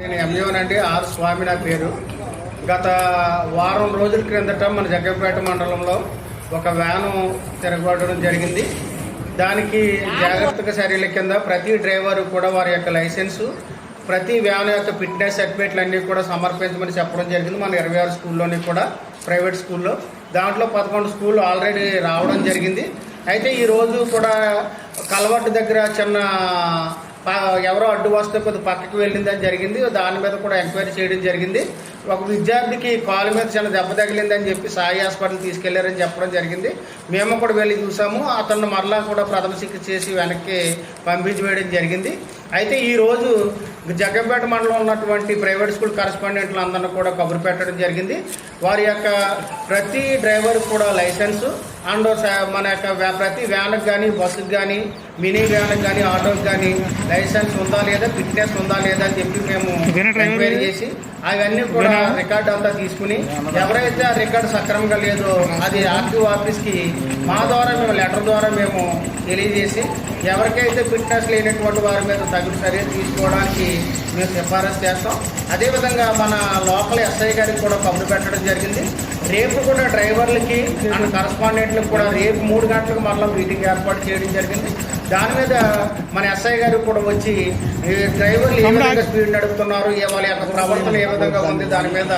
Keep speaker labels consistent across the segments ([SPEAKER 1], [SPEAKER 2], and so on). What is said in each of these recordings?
[SPEAKER 1] నేను ఎంయోనండి ఆర్ స్వామి నా పేరు. గత వారం రోజుల క్రిందట మన జగ్గంపేట మండలంలో ఒక వ్యాను తిరగబడడం జరిగింది. దానికి జాగ్రత్తగా చర్యల కింద ప్రతి డ్రైవర్ కూడా వారి యొక్క లైసెన్సు ప్రతి వ్యాన్ యొక్క ఫిట్నెస్ సర్టిఫికేట్లు అన్నీ కూడా సమర్పించమని చెప్పడం జరిగింది. మన ఇరవై ఆరు స్కూల్లోని కూడా ప్రైవేట్ స్కూల్లో. దాంట్లో పదకొండు స్కూల్ ఆల్రెడీ రావడం జరిగింది. అయితే ఈరోజు కూడా కలవట్టు దగ్గర చిన్న ఎవరో అడ్డు వస్తే కొద్ది పక్కకి వెళ్ళిందని జరిగింది. దాని మీద కూడా ఎంక్వైరీ చేయడం జరిగింది. ఒక విద్యార్థికి కాలు మీద చిన్న దెబ్బ తగిలిందని చెప్పి సాయి హాస్పిటల్ తీసుకెళ్ళారని చెప్పడం జరిగింది. మేము కూడా వెళ్ళి చూసాము. అతను మరలా కూడా ప్రథమ చికిత్స చేసి వెనక్కి పంపించి వేయడం జరిగింది. అయితే ఈ రోజు జగ్గంపేట మండలంలో ఉన్నటువంటి ప్రైవేట్ స్కూల్ కరస్పాండెంట్లు అందరిని కూడా కబురు పెట్టడం జరిగింది. వారి యొక్క ప్రతి డ్రైవర్ కూడా లైసెన్సు అండ్ మన యొక్క ప్రతి వ్యాన్కి కానీ బస్సుకి కానీ మినీ వ్యాన్కి కానీ ఆటోకి కానీ లైసెన్స్ ఉందా లేదా ఫిట్నెస్ ఉందా లేదా అని చెప్పి మేము ఎంక్వైరీ చేసి అవన్నీ కూడా రికార్డు అంతా తీసుకుని ఎవరైతే ఆ రికార్డు సక్రమంగా లేదో అది ఆర్టీఓ ఆఫీస్కి మా ద్వారా మేము లెటర్ ద్వారా మేము తెలియజేసి ఎవరికైతే ఫిట్నెస్ లేనటువంటి వారి మీద తగిన చర్యలు తీసుకోవడానికి మేము సిఫారసు చేస్తాం. అదేవిధంగా మన లోకల్ ఎస్ఐ గారికి కూడా కబురు పెట్టడం జరిగింది. రేపు కూడా డ్రైవర్లకి అండ్ కరస్పాండెంట్లకు కూడా రేపు మూడు గంటలకు మరలా మీటింగ్ ఏర్పాటు చేయడం జరిగింది. దాని మీద మన ఎస్ఐ గారు కూడా వచ్చి ఈ డ్రైవర్లు ఏ విధంగా స్పీడ్ నడుపుతున్నారు వాళ్ళ యొక్క ప్రవర్తన ఏ విధంగా ఉంది దాని మీద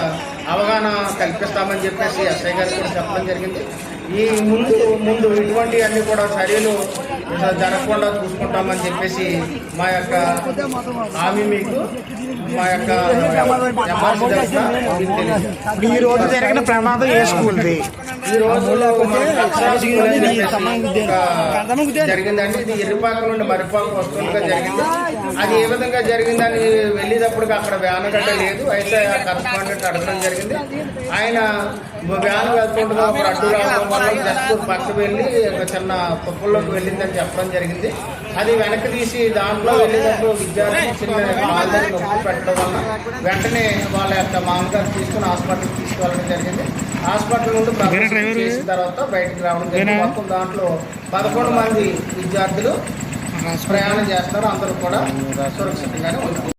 [SPEAKER 1] అవగాహన కల్పిస్తామని చెప్పేసి ఎస్ఐ గారు కూడా చెప్పడం జరిగింది. ఈ ముందు ముందు ఇటువంటి అన్ని కూడా చర్యలు జరగకుండా చూసుకుంటామని చెప్పేసి మా యొక్క హామీ మీకు మా యొక్క
[SPEAKER 2] ఈ రోజు జరిగిన ప్రమాదం ఏ స్కూల్ది?
[SPEAKER 1] ఈ రోజు స్కూల్ జరిగిందండి. ఇది ఎర్రిపాక నుండి మరిపాక వస్తుండగా జరిగింది. అది ఏ విధంగా జరిగిందని వెళ్ళేటప్పటికి అక్కడ వ్యాన్ గడ్డ లేదు. అయితే ఆ కరస్పాండెంట్ అడగడం జరిగింది. ఆయన వ్యాన్ వెళ్తుండగా ఒక అడ్డు రావడం వల్ల జస్ట్ పక్క వెళ్ళి ఒక చిన్న కుప్పల్లోకి వెళ్ళిందని చెప్పడం జరిగింది. అది వెనక్కి తీసి దాంట్లో వెళ్ళేటప్పుడు విద్యార్థి చిన్న పెట్టడం వల్ల వెంటనే వాళ్ళ యొక్క మామగారు తీసుకుని హాస్పిటల్కి తీసుకువెళ్ళడం జరిగింది. హాస్పిటల్ నుండి చేసిన తర్వాత బయటకు రావడం జరిగింది. మొత్తం దాంట్లో పదకొండు మంది విద్యార్థులు ప్రయాణం చేస్తారు అందరూ కూడా సురక్షితంగానే ఉంటారు